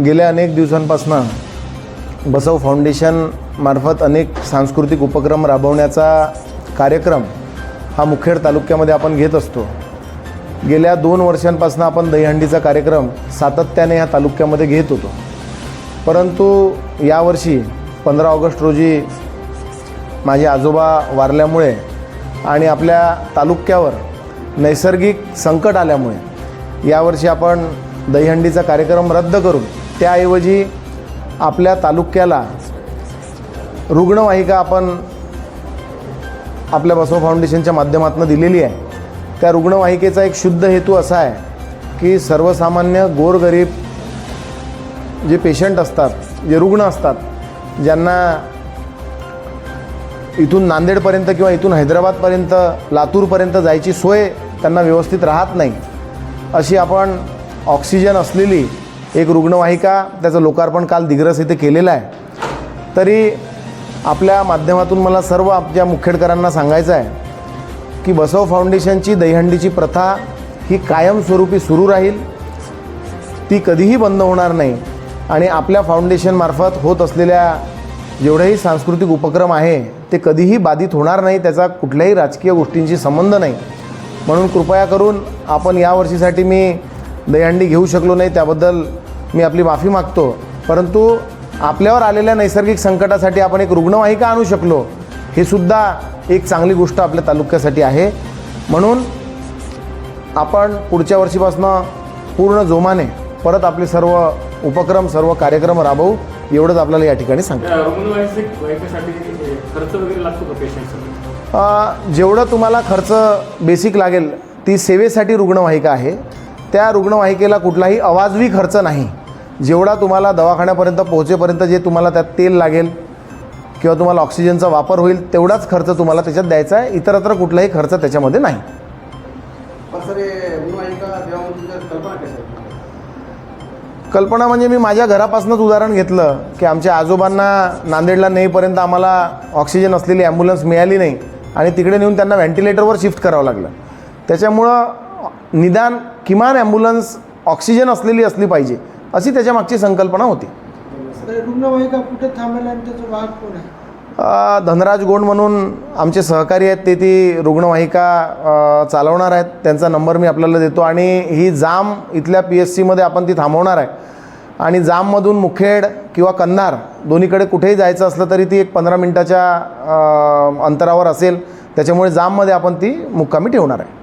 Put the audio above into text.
गेल्या अनेक दिवसांपासून बसव फाउंडेशन मार्फत अनेक सांस्कृतिक उपक्रम राबवण्याचा कार्यक्रम हा मुखेड तालुक्यामध्ये आपण घेत असतो. गेल्या दोन वर्षांपासून आपण दहीहंडीचा कार्यक्रम सातत्याने ह्या तालुक्यामध्ये घेत होतो. परंतु यावर्षी पंधरा ऑगस्ट रोजी माझे आजोबा वारल्यामुळे आणि आपल्या तालुक्यावर नैसर्गिक संकट आल्यामुळे यावर्षी आपण दहीहंडीचा कार्यक्रम रद्द करून त्याऐवजी आपल्या तालुक्याला रुग्णवाहिका आपण आपल्या बसव फाउंडेशनच्या माध्यमातून दिलेली आहे. त्या रुग्णवाहिकेचा एक शुद्ध हेतू असा आहे की सर्वसामान्य गोरगरीब जे पेशंट असतात जे रुग्ण असतात ज्यांना इथून नांदेडपर्यंत किंवा इथून हैदराबादपर्यंत लातूरपर्यंत जायची सोय त्यांना व्यवस्थित राहत नाही. अशी आपण ऑक्सिजन असलेली एक रुग्णवाहिका त्याचं लोकार्पण काल दिग्रस इथे केलेलं आहे. तरी आपल्या माध्यमातून मला सर्व आपल्या मुखेडकरांना सांगायचं आहे की बसव फाउंडेशनची दहीहंडीची प्रथा ही कायमस्वरूपी सुरू राहील. ती कधीही बंद होणार नाही आणि आपल्या फाउंडेशनमार्फत होत असलेल्या जेवढेही सांस्कृतिक उपक्रम आहे ते कधीही बाधित होणार नाही त्याचा कुठल्याही राजकीय गोष्टींशी संबंध नाही. म्हणून कृपया करून आपण यावर्षीसाठी मी दहीहंडी घेऊ शकलो नाही त्याबद्दल मी आपली माफी मागतो. परंतु आपल्यावर आलेल्या नैसर्गिक संकटासाठी आपण एक रुग्णवाहिका आणू शकलो हे सुद्धा एक चांगली गोष्ट आपल्या तालुक्यासाठी आहे. म्हणून आपण पुढच्या वर्षीपासून पूर्ण जोमाने परत आपले सर्व उपक्रम सर्व कार्यक्रम राबवू एवढंच आपल्याला या ठिकाणी सांगतो. जेवढं तुम्हाला खर्च बेसिक लागेल ती सेवेसाठी रुग्णवाहिका आहे. त्या रुग्णवाहिकेला कुठलाही अवाजवी खर्च नाही. जेवढा तुम्हाला दवाखान्यापर्यंत पोहोचेपर्यंत जे तुम्हाला त्यात तेल लागेल किंवा तुम्हाला ऑक्सिजनचा वापर होईल तेवढाच खर्च तुम्हाला त्याच्यात द्यायचा आहे. इतरत्र कुठलाही खर्च त्याच्यामध्ये नाही. हे कल्पना म्हणजे मी माझ्या घरापासूनच उदाहरण घेतलं की आमच्या आजोबांना नांदेडला नेईपर्यंत आम्हाला ऑक्सिजन असलेली ॲम्ब्युलन्स मिळाली नाही आणि तिकडे नेऊन त्यांना व्हेंटिलेटरवर शिफ्ट करावं लागलं. त्याच्यामुळं निदान किमान ॲम्ब्युलन्स ऑक्सिजन असलेली असली पाहिजे. अशी त्याच्यामागची संकल्पना होती. रुग्णवाहिका कुठे थांबेल आणि त्याचं वाहक कोण आहे? अ, धनराज गोंड म्हणून आमचे सहकारी आहेत ते ती रुग्णवाहिका चालवणार आहेत. त्यांचा नंबर मी आपल्याला देतो आणि ही जाम इथल्या पी एस सीमध्ये आपण ती थांबवणार आहे. आणि जाममधून मुखेड किंवा कन्नार दोन्हीकडे कुठेही जायचं असलं तरी ती एक पंधरा मिनटाच्या अंतरावर असेल. त्याच्यामुळे जाममध्ये आपण ती मुक्कामी ठेवणार आहे.